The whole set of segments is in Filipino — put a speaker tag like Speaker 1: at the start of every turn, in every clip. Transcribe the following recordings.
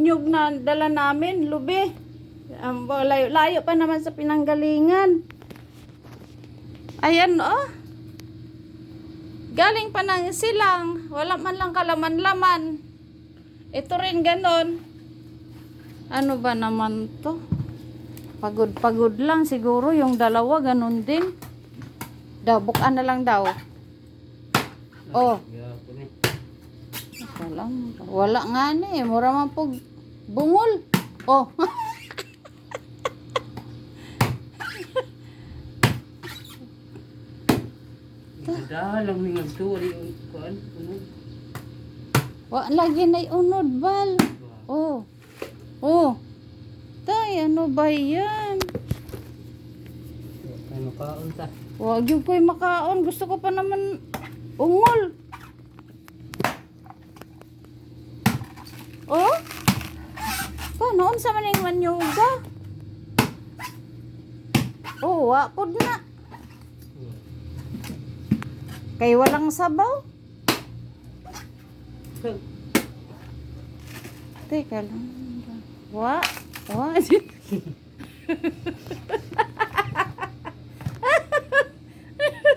Speaker 1: nyug na dala namin, lubi. Um, layo, layo pa naman sa pinanggalingan. Ayan, oh. Galing pa ng silang. Wala man lang kalaman-laman. Ito rin ganon. Ano ba naman to? Pagod-pagod lang siguro yung dalawa ganon din. Daw, bukaan na lang daw. Oh. Wala, wala nga na eh. Mura man po bungol. Oh.
Speaker 2: Dalang ni ngagtuwa ni kuan.
Speaker 1: Wa lagi na unod bal. Oh. Oh. Tay, ano ba yan?
Speaker 2: Ano kaon ta?
Speaker 1: Wag yung ko'y makaon. Gusto ko pa naman ungol. Oh? Noon sa maning manyuga. Oh, wakod na. Kay walang sabaw. Teka lang. Wa? Wa?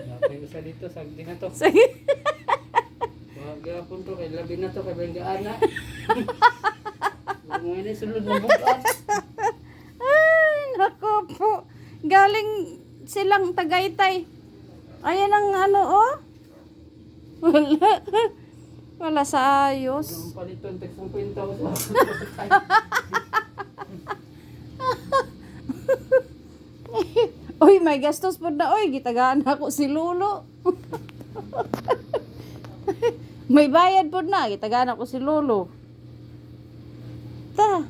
Speaker 2: Napay usa dito sagdi na to.
Speaker 1: Sige.
Speaker 2: Wa gapon to kay labi na to kay banggaan na. Mo ini sulod na bukas.
Speaker 1: Ay, nako po. Galing silang Tagaytay. Ayan ang ano, oh. Wala. Wala sa ayos.
Speaker 2: Yung paliton tek 50 sa.
Speaker 1: Uy, may gastos po na. Uy, gitagaan ako si Lolo. may bayad po na. Gitagaan ako si Lolo. Ta.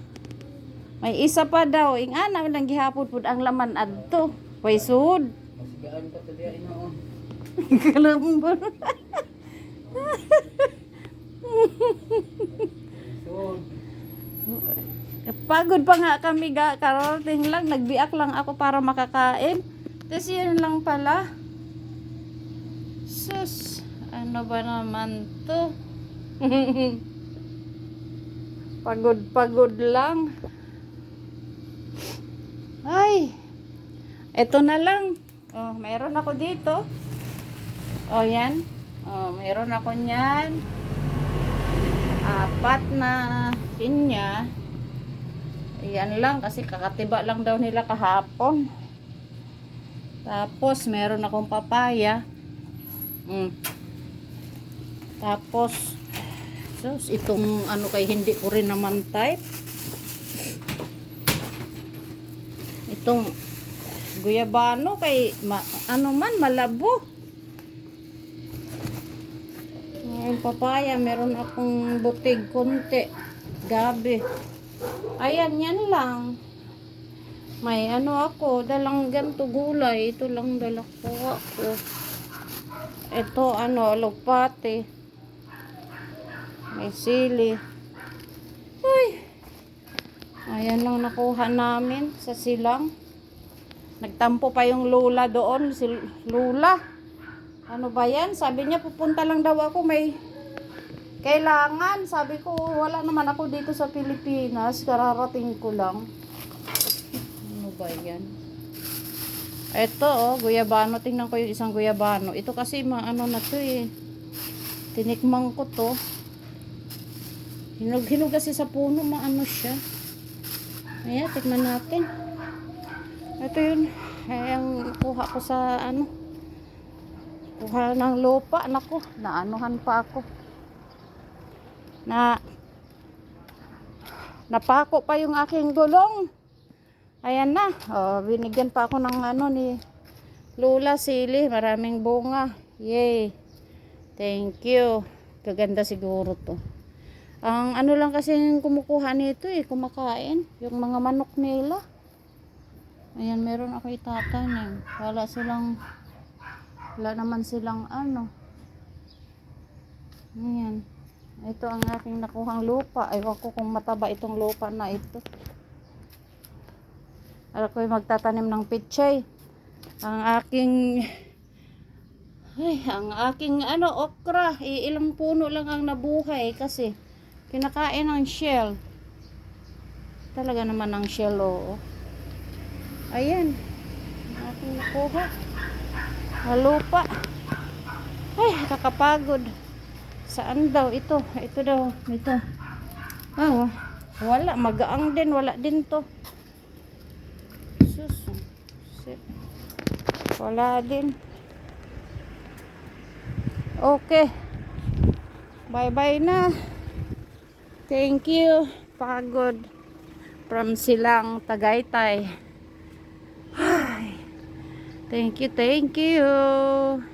Speaker 1: May isa pa daw. Ing ana lang gihapon po ang laman adto. Way sud.
Speaker 2: Masigaan pa to diya inoon.
Speaker 1: Kalambon.
Speaker 2: So,
Speaker 1: Pagod pa nga kami ga karating lang nagbiak lang ako para makakain. Tapos yun lang pala. Sus, ano ba naman to? Pagod-pagod lang. Ay, eto na lang. Oh, meron ako dito. Oh, yan. Oh, meron ako niyan. Apat na pinya. Yan lang kasi kakatiba lang daw nila kahapon. Tapos meron akong papaya. Mm. Tapos sus, itong ano kay hindi ko rin naman type. Itong guyabano kay ma, ano man malabo. Yung papaya, meron akong butig konti. Gabi. Ayan, yan lang. May ano ako, dalang ganto gulay. Ito lang dala ko ako. Ito, ano, lupate. May sili. Uy! Ayan lang nakuha namin sa silang. Nagtampo pa yung lula doon. Si lula. Ano ba yan? Sabi niya, pupunta lang daw ako. May kailangan. Sabi ko, wala naman ako dito sa Pilipinas. Kararating ko lang. Ano ba yan? Ito, oh, guyabano. Tingnan ko yung isang guyabano. Ito kasi, maano na to eh. Tinikman ko to. Hinog-hinog kasi sa puno, maano siya. Ayan, tikman natin. Ito yun. Ay, ang kuha ko sa ano. Kuha ng lupa. Naku, naanuhan pa ako. Na napako pa yung aking gulong. Ayan na. Oh, binigyan pa ako ng ano ni Lula Sili. Maraming bunga. Yay. Thank you. Kaganda siguro to. Ang ano lang kasi yung kumukuha nito eh, kumakain. Yung mga manok nila. Ayan, meron ako itatanim. Wala silang, wala naman silang ano. Ayan. Ito ang aking nakuhang lupa. Ewan ko kung mataba itong lupa na ito. Alam ko magtatanim ng pichay. Ang aking ay, ang aking ano okra, iilang puno lang ang nabuhay kasi kinakain ng shell. Talaga naman ang shell, oo. Ayan. Aking nakuha. Malupa. Ay, nakakapagod. Saan daw ito? Ito daw. Ito. Ah, wala. Magaang din. Wala din to. Sus. Wala din. Okay. Bye-bye na. Thank you. Pagod. From Silang, Tagaytay. Ay. Thank you, thank you.